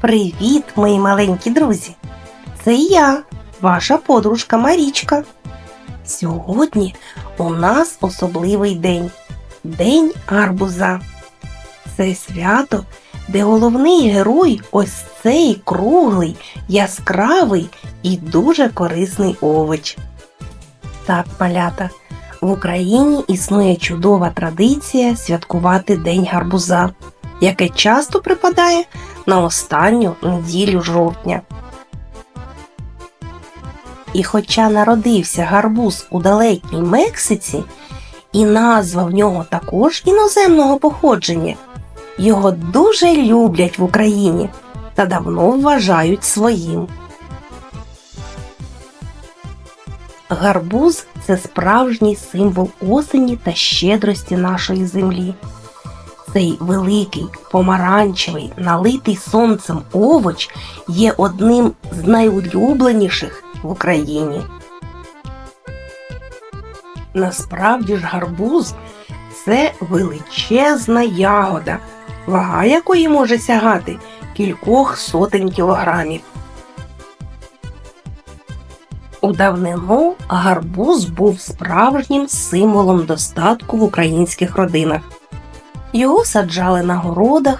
Привіт, мої маленькі друзі! Це я, ваша подружка Марічка. Сьогодні у нас особливий день День гарбуза. Це свято, де головний герой ось цей круглий, яскравий і дуже корисний овоч. Так, малята, в Україні існує чудова традиція святкувати День гарбуза, яке часто припадає на останню неділю жовтня. І хоча народився гарбуз у далекій Мексиці, і назва в нього також іноземного походження, його дуже люблять в Україні та давно вважають своїм. Гарбуз це справжній символ осені та щедрості нашої землі. Цей великий, помаранчевий, налитий сонцем овоч є одним з найулюбленіших в Україні. Насправді ж гарбуз це величезна ягода, вага якої може сягати кількох сотень кілограмів. У давнину гарбуз був справжнім символом достатку в українських родинах. Його саджали на городах,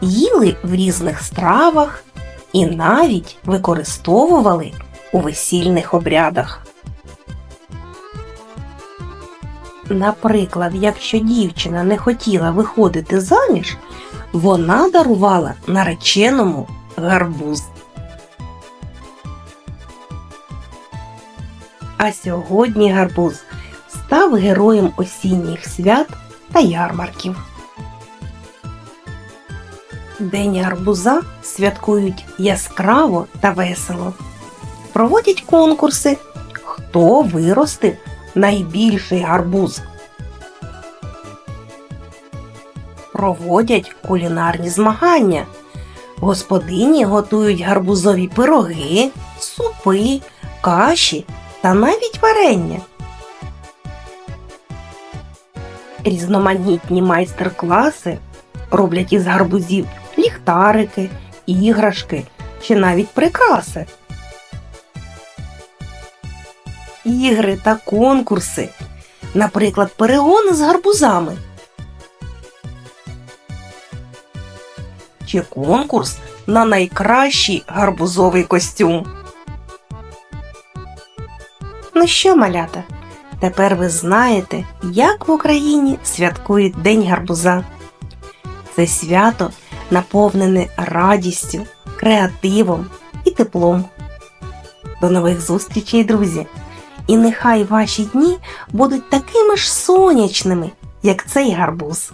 їли в різних стравах і навіть використовували у весільних обрядах. Наприклад, якщо дівчина не хотіла виходити заміж, вона дарувала нареченому гарбуз. А сьогодні гарбуз став героєм осінніх свят та ярмарків. День гарбуза святкують яскраво та весело. Проводять конкурси, хто виростив найбільший гарбуз. Проводять кулінарні змагання. Господині готують гарбузові пироги, супи, каші та навіть варення. Різноманітні майстер-класи роблять із гарбузів ліхтарики, іграшки чи навіть прикраси. Ігри та конкурси, наприклад, перегони з гарбузами. Чи конкурс на найкращий гарбузовий костюм. Ну що, малята? Тепер ви знаєте, як в Україні святкують День гарбуза. Це свято наповнене радістю, креативом і теплом. До нових зустрічей, друзі! І нехай ваші дні будуть такими ж сонячними, як цей гарбуз.